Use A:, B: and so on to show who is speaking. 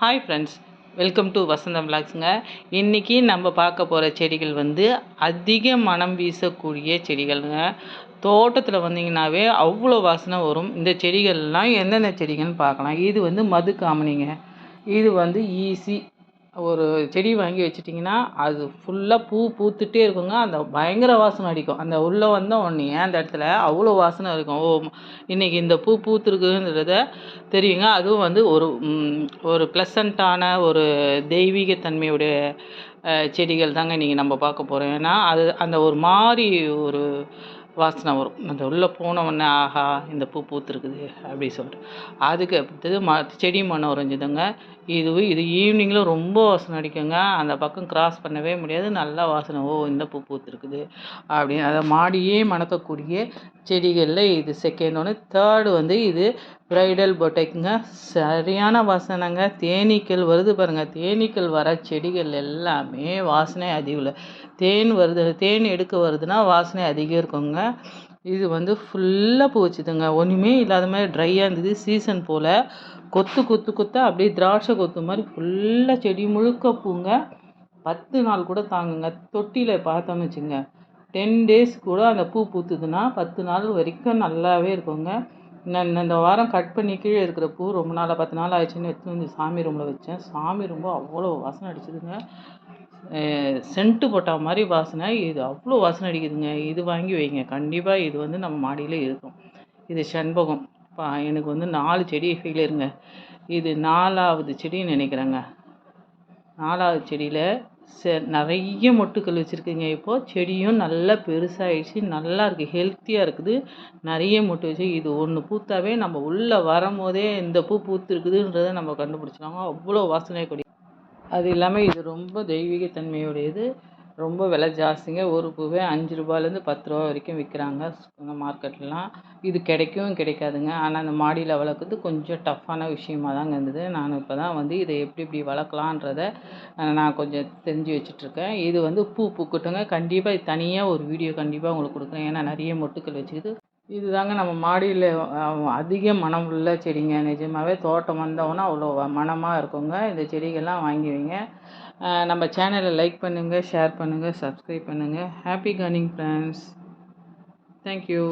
A: Hi friends welcome to Vasantham விளாக்ஸுங்க இன்றைக்கி நம்ம பார்க்க போகிற செடிகள் வந்து அதிக மனம் வீசக்கூடிய செடிகள்ங்க. தோட்டத்தில் வந்தீங்கன்னாவே அவ்வளோ வாசனை வரும். இந்த செடிகள்லாம் எந்தெந்த செடிகள்னு பார்க்கலாம். இது வந்து மது காமனிங்க இது வந்து ஈஸி ஒரு செடி வாங்கி வச்சிட்டிங்கன்னா அது ஃபுல்லாக பூ பூத்துட்டே இருக்குங்க. அந்த பயங்கர வாசனை அடிக்கும். அந்த உள்ளே வந்த உடனே அந்த இடத்துல அவ்வளோ வாசனை இருக்கும். ஓ இன்றைக்கி இந்த பூ பூத்துருக்குன்றத தெரியுங்க. அதுவும் வந்து ஒரு ஒரு ப்ளசண்ட்டான ஒரு தெய்வீக தன்மையுடைய செடிகள் தாங்க இன்றைக்கி நம்ம பார்க்க போகிறோம் ஏன்னா அது அந்த ஒரு மாதிரி ஒரு வாசனை வரும். அந்த உள்ளே போன ஆஹா இந்த பூ பூத்துருக்குது அப்படி சொல்லிட்டு. அதுக்கு அடுத்தது ம செடி மனம் உறைஞ்சிதுங்க. இது இது ஈவினிங்கில் ரொம்ப வாசனை அடிக்குங்க. அந்த பக்கம் கிராஸ் பண்ணவே முடியாது. நல்லா வாசனை. ஓ இந்த பூ பூத்துருக்குது அப்படின்னு. அதை மாடியே மணக்கக்கூடிய செடிகளில் இது செகண்ட் ஒன்று தேர்டு வந்து இது ப்ரைடல் பொட்டைக்குங்க சரியான வாசனைங்க. தேனீக்கள் வருது பாருங்கள் தேனீக்கள் வர செடிகள் எல்லாமே வாசனை அதிகம் தேன் வருது தேன் எடுக்க வருதுன்னா வாசனை அதிகம் இருக்குங்க. இது வந்து ஃபுல்லாக பூ வச்சுதுங்க ஒன்றுமே இல்லாத மாதிரி ட்ரையாக இருந்தது. சீசன் போல் கொத்து கொத்து கொத்தா அப்படியே திராட்சை கொத்து மாதிரி ஃபுல்லாக செடி முழுக்க பூங்க. பத்து நாள் கூட தாங்குங்க. தொட்டியில் பார்த்தோன்னு வச்சுங்க. டென் டேஸ் கூட அந்த பூ பூத்துதுன்னா பத்து நாள் வரைக்கும் நல்லாவே இருக்குங்க. நான் இந்த வாரம் கட் பண்ணி கீழே இருக்கிற பூ ரொம்ப நாளாக பத்து நாள் ஆயிடுச்சுன்னு எடுத்துன்னு வந்து சாமி ரூமில் வச்சேன். சாமி ரொம்ப அவ்வளோ வாசனை அடிச்சுதுங்க. சென்ட்டு போட்ட மாதிரி வாசனை. இது அவ்வளோ வாசனை அடிக்குதுங்க. இது வாங்கி வைங்க. கண்டிப்பாக இது வந்து நம்ம மாடியில் இருக்கும். இது செண்பகம். பா எனக்கு வந்து நாலு செடி இருங்க. இது நாலாவது செடின்னு நினைக்கிறேங்க. நாலாவது செடியில் செ நிறைய மொட்டுக்கள் வச்சுருக்குங்க இப்போது செடியும் நல்லா பெருசாகிடுச்சு நல்லா இருக்குது ஹெல்த்தியாக இருக்குது. நிறைய மொட்டு வச்சு இது ஒன்று பூத்தாவே நம்ம உள்ளே வரும்போதே இந்த பூ பூத்துருக்குதுன்றதை நம்ம கண்டுபிடிச்சிடுவாங்க அவ்வளோ வாசனை கொடி அது இல்லாமல் இது ரொம்ப தெய்வீகத்தன்மையுடையது. ரொம்ப விலை ஜாஸ்திங்க. ஒரு பூவே அஞ்சு ரூபாயிலேருந்து பத்து ரூபா வரைக்கும் விற்கிறாங்க மார்க்கெட்லலாம். இது கிடைக்கும் கிடைக்காதுங்க. ஆனால் அந்த மாடியில் வளர்க்குறது கொஞ்சம் டஃப்பான விஷயமா தாங்க இருந்தது. நான் இப்போ தான் வந்து இதை எப்படி எப்படி வளர்க்கலான்றத நான் கொஞ்சம் தெரிஞ்சு வச்சுட்ருக்கேன். இது வந்து பூ பூக்கட்டுங்க. கண்டிப்பாக இது தனியாக ஒரு வீடியோ கண்டிப்பாக உங்களுக்கு கொடுக்குறேன். ஏன்னா நிறைய மொட்டுக்கள் வச்சுக்கிது இது தாங்க நம்ம மாடியில் அதிக மனம் உள்ள செடிங்க. நிஜமாகவே தோட்டம் வந்தோன்னா அவ்வளோ மனமாக இருக்குங்க. இந்த செடிகள்லாம் வாங்கி வைங்க நம்ம சேனலை லைக் பண்ணுங்கள் ஷேர் பண்ணுங்கள் சப்ஸ்கிரைப் பண்ணுங்கள் ஹாப்பி கார்னிங் ஃப்ரெண்ட்ஸ் தேங்க்யூ